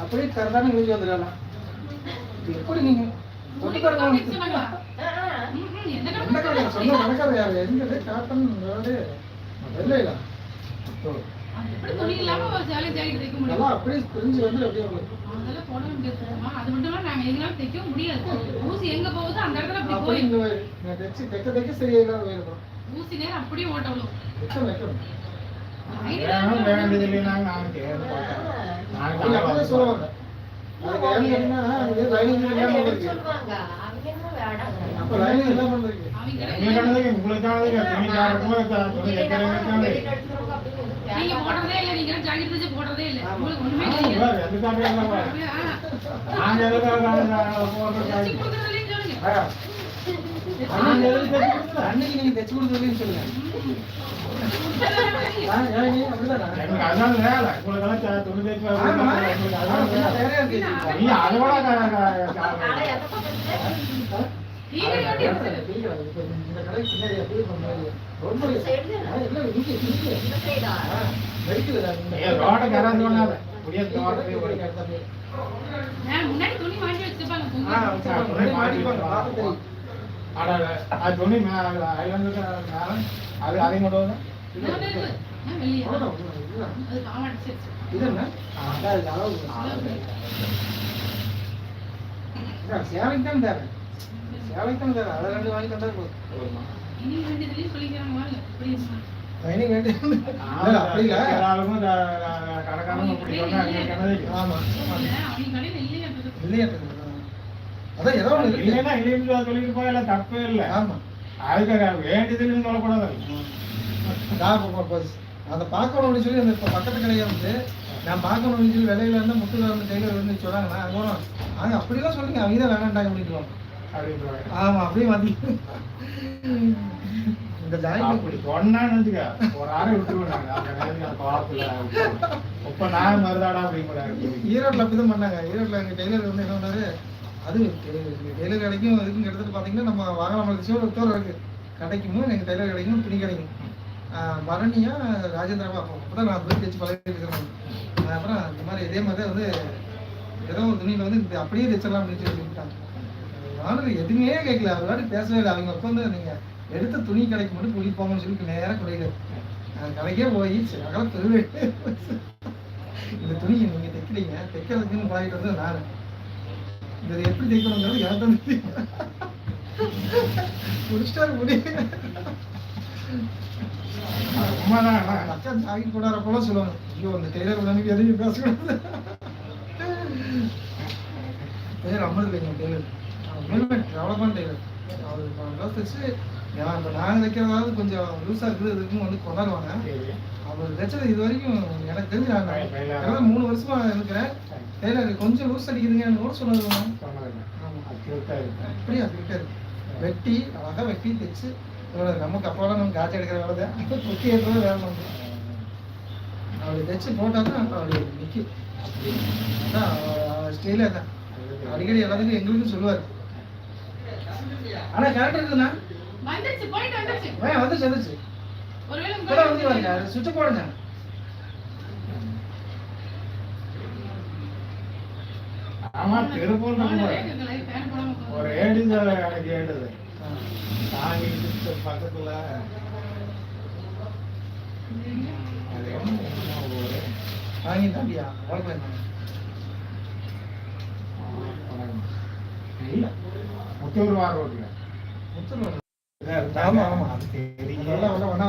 அப்படியே கரெக்டான எழுதி வந்துடலாம் எப்படி நீங்க ஒட்டுக்காரங்க என்ன கடையா சொன்ன கணக்கார யாரு எங்க காட்டன் ரோடு வெள்ளையில நல்லா அப்படியே பிரிஞ்சு வந்து அப்படியே வரும். ஊசி எங்க போகுதோ அந்த இடத்துல அப்படி போய் தைச்சு தைக்க தைக்க சரியாயிடும் வேணும் ஊசி நேரம் அப்படியே துணி வைக்கிறவங்களுக்கானது நீங்க போடுறதே இல்ல. நீங்க ஜாக்கெட் தச்சு போடுறதே இல்ல. உங்களுக்கு ஒண்ணுமே தெரியாது. நாங்க எதுக்காக நாங்க அன்னைக்கு நீங்க தைச்சு சொல்லுங்க துணி அதான் முன்னாடி துணி மாட்டி வச்சிருப்பாங்க. இது என்ன? அதான் இது அளவு. இதான், சேலைக்கு தான் தேவை. சேலைக்கு தான் தேவை. அதை ரெண்டு வாங்கி தந்தா போதும். வேண்டி- அப்படி இல்ல. எல்லாருக்கும் கடைக்காரங்க இல்லையா. அதான் ஏதோ இருக்கு. இல்லைன்னா இல்லைன்னு சொல்லிட்டு போயெல்லாம் தப்பே இல்லை. ஆமா. அதுக்காக வேண்டியதுன்னு சொல்லக்கூடாது. அதை பார்க்கணும் அப்படின்னு சொல்லி அந்த இப்ப பக்கத்து கடையை வந்து நான் பார்க்கணும் அப்படின்னு சொல்லி விலையில இருந்து முட்டுல இருந்து டெய்லர் வந்து சொன்னாங்கன்னா அங்க அங்க அப்படிலாம் சொல்லுங்க அவங்க தான் வேணாண்டாங்க அப்படின்ட்டு அப்படின்றாங்க ஆமா அப்படியே வந்து இந்த ஜாயின் அப்படி சொன்னான்னு வச்சுக்க ஒரு ஆளை அந்த கோலத்துல விட்டுருவோம். இப்ப நான் மருதாடா அப்படிங்கிறாங்க ஈரோட்ல அப்படிதான் பண்ணாங்க. ஈரோட்ல எங்க டெய்லர் வந்து என்ன பண்ணாரு? அது டெய்லர் கடைக்கும் இதுக்கும் எடுத்துட்டு பார்த்தீங்கன்னா நம்ம வாகனம் ஒரு தோற இருக்கு. கடைக்கும் எங்கள் டெய்லர் கடைக்கும் துணி கிடைக்கும். பரணியா ராஜேந்திரமா அப்போ தான் நான் போய் தைச்சு பழகி இருக்கிறேன். அப்புறம் இந்த மாதிரி இதே மாதிரி வந்து ஏதோ ஒரு துணியில் வந்து இது அப்படியே தைச்சிடலாம் அப்படின்னு சொல்லி சொல்லிட்டாங்க நானும் எதுவுமே கேட்கல. அவரோட பேசவே இல்லை. அவங்க உட்காந்து நீங்கள் எடுத்த துணி கடைக்கு மட்டும் கூட்டிட்டு போங்கன்னு சொல்லி நேரம் குறையில. கடைக்கே போய் சரி அகல இந்த துணியை நீங்கள் தைக்கிறீங்க. தைக்கிறதுக்குன்னு பழகிட்டு வந்து நான். இதை எப்படி தைக்கணுங்கிறது எனக்கு தான் தெரியும். முடிச்சிட்டாரு முடி. உண்மைதான் மச்சான் சாகி கொண்டாட போல சொல்லுவாங்க ஐயோ அந்த டெய்லர் உடனே எதையும் பேசக்கூடாது. பேர் அமர் இல்லைங்க டெய்லர். அம்மன் ட்ராவல் பண்ண டெய்லர். அவர் ப்ளவுஸ் நான் இப்போ நாங்கள் தைக்கிறதாவது கொஞ்சம் லூஸாக இருக்குது இதுக்கும் வந்து கொண்டாடுவாங்க. அவர் தைச்சது இது வரைக்கும் எனக்கு தெரிஞ்சு நான் மூணு வருஷமா இருக்கிறேன் டெய்லர் கொஞ்சம் லூஸ் அடிக்குதுங்கன்னு கூட இருக்கு. அப்படியே இருக்கு. வெட்டி அழகா வெட்டி தைச்சு இதோட நமக்கு அப்போலாம் நம்ம காய்ச்சி எடுக்கிற வேலை தான். தொட்டி ஏற்றுறது வேலை நம்ம அப்படி தைச்சு போட்டால் தான் அப்படி நிற்கும் அதான் ஸ்டைலே தான் அடிக்கடி எல்லாத்துக்கும் எங்களுக்கும் சொல்லுவார். ஆனால் கரெக்டாக இருக்குதுண்ணா? வந்துருச்சு போயிட்டு வந்துருச்சு. ஏன் வந்துச்சு வந்துச்சு ஒருவேளை கூட வந்து பாருங்க சுவிட்ச் போடுங்க. ஆமா போடாம உட்கார்ந்து. ஒரு ஏடிஸ் எனக்கு ஏடுது தாங்கி இடிச்சு பக்கத்துல? வாங்கி தாண்டியா வளர்க்கலாம் இல்ல முத்தூர் வார ரோட்ல. முத்தூர் ஆமா ஆமா. அது தெரியும் அதெல்லாம் ஒன்றா ஒன்றா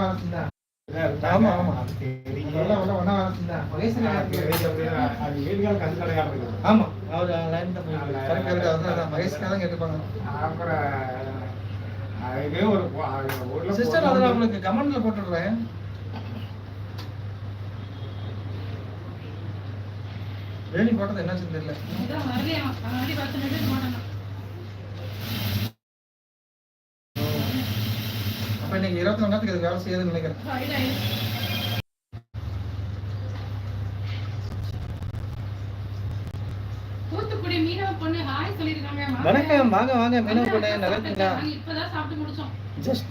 வேலை செஞ்சா ஆமா ஆமா அது தெரியும் அது கந்து கடையாக இருக்குது ஆமா. அவர் லைன் தான் மகேஷ்காக தான் கேட்டுப்பாங்க. அப்புறம் ஒரு சிஸ்டர். அதில் உங்களுக்கு கமெண்ட்ல போட்டுடுறேன். வேலி போட்டது என்னாச்சுன்னு தெரியல. இன்னைக்கு இருபத்தி நாலு நேரத்துக்கு வேலை செய்யாதுன்னு நினைக்கிறேன். வணக்கம் வாங்க வாங்க மீனவ பொண்ணு நல்லா இருக்கீங்களா? நாங்க இப்பதான் சாப்பிட்டு முடிச்சோம். ஜஸ்ட்